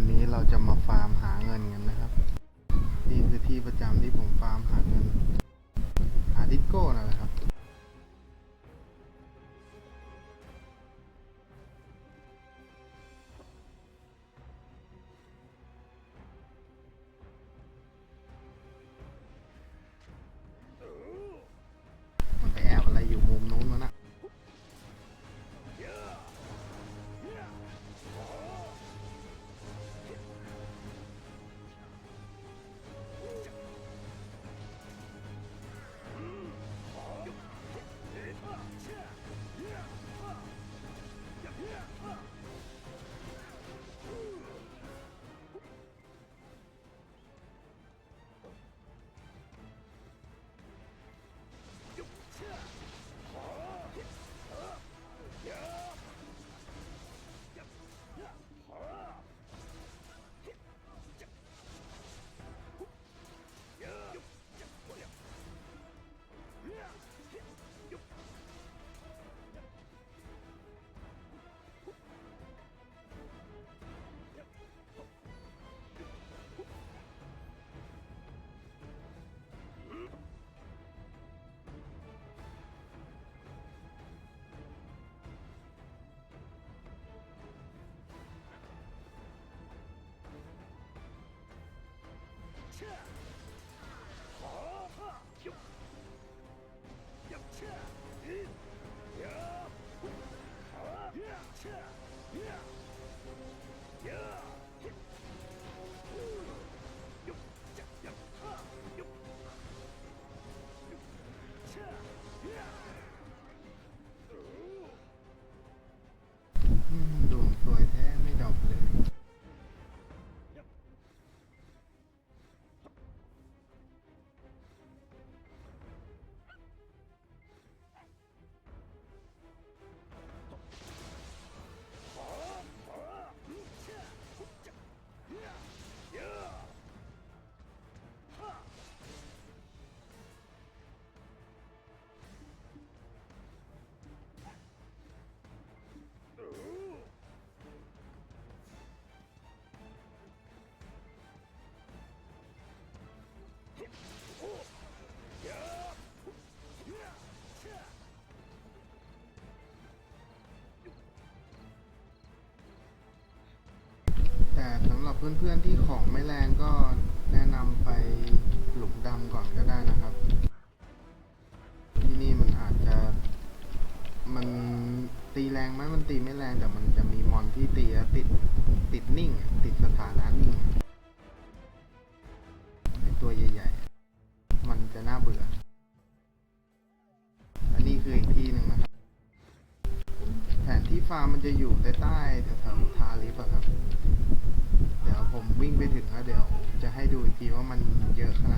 วันนี้เราจะมาฟาร์มหาเงินกันนะครับ นี่คือที่ประจำที่ผมฟาร์มหาเงิน สำหรับเพื่อนๆที่ของไม่แรงก็แนะนำไปหลุมดำก่อนก็ได้นะครับ ที่นี่มันอาจจะ มันตีแรงไหมมันตีไม่แรงแต่มันจะมีมอนที่ตีแล้วติดติดนิ่ง ติดสถานะนิ่งอะไอตัวใหญ่ๆ มันจะน่าเบื่อ อันนี้คืออีกที่หนึ่งนะครับ แผนที่ฟาร์มมันจะอยู่ใต้ใต้ๆแถวๆทาลิฟอะครับ ทีว่ามันเยอะขนาด